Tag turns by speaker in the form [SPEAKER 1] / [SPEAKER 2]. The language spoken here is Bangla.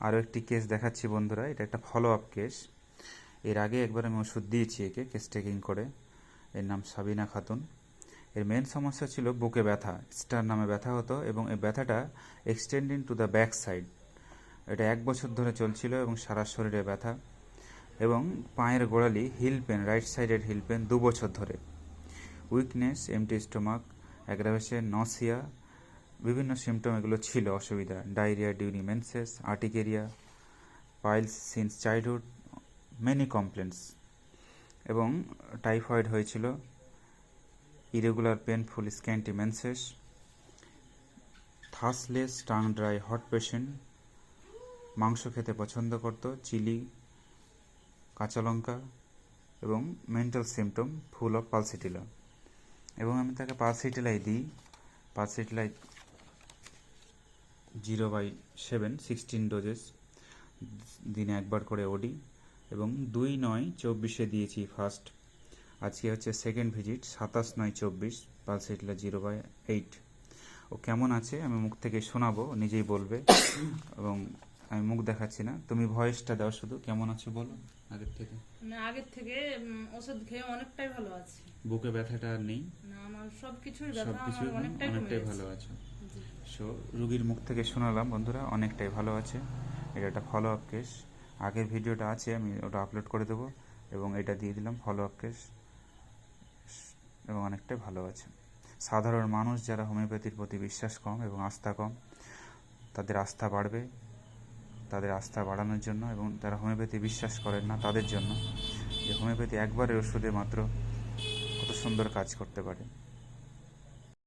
[SPEAKER 1] আরও একটি কেস দেখাচ্ছি বন্ধুরা, এটা একটা ফলো আপ কেস এর আগে একবার আমি ওষুধ দিয়েছি একে কেস টেকিং করে। এর নাম সাবিনা খাতুন। এর মেন সমস্যা ছিল বুকে ব্যথা, স্টার নামে ব্যথা হতো এবং এই ব্যথাটা extending to the back side এটা এক বছর ধরে চলছিল এবং সারা শরীরে ব্যথা এবং পায়ের গোড়ালি হিল পেন রাইট সাইডের হিল পেন দু বছর ধরে। Weakness empty stomach aggravation nausea বিভিন্ন সিমটম এগুলো ছিল, অসুবিধা। Diarrhoea during menses urticaria piles since childhood many complaints এবং টাইফয়েড হয়েছিল irregular painful scanty menses thirstless tongue dry hot patient মাংস খেতে পছন্দ করত, চিলি, কাঁচা লঙ্কা এবং mental symptom full of pulsatilla এবং আমি তাকে পালসিটিলাই দিই। পালসিটিলাই zero by seven sixteen doses দিনে একবার করে ওডি এবং দুই নয় চব্বিশে দিয়েছি ফার্স্ট আজকে হচ্ছে সেকেন্ড ভিজিট সাতাশ নয় চব্বিশ পালসিটিলা জিরো বাই এইট ও কেমন আছে? আমি মুখ থেকে শোনাবো নিজেই বলবে। এবং আমি মুখ দেখাচ্ছি না। তুমি ভয়েসটা দাও শুধু। কেমন আছো বলো আগের থেকে?
[SPEAKER 2] মানে আগের থেকে ওষুধ খেয়ে অনেকটাই ভালো আছি।
[SPEAKER 1] বুকে ব্যথাটা আর নেই?
[SPEAKER 2] না আমার সবকিছুর ব্যথা অনেকটাই
[SPEAKER 1] ভালো আছে। সো রুগীর মুখ থেকে শোনালাম, বন্ধুরা, অনেকটাই ভালো আছে। এটা একটা ফলো আপ কেস আগের ভিডিওটা আছে, আমি ওটা আপলোড করে দেবো এবং এটা দিয়ে দিলাম ফলো আপ কেস এবং অনেকটাই ভালো আছে। সাধারণ মানুষ যারা হোমিওপ্যাথির প্রতি বিশ্বাস কম এবং আস্থা কম, তাদের আস্থা বাড়বে। তাদের আস্থা বাড়ানোর জন্য এবং যারা হোমিওপ্যাথি বিশ্বাস করেন না, তাদের জন্য। যে হোমিওপ্যাথি একবারের ওষুধে মাত্র কত সুন্দর কাজ করতে পারে।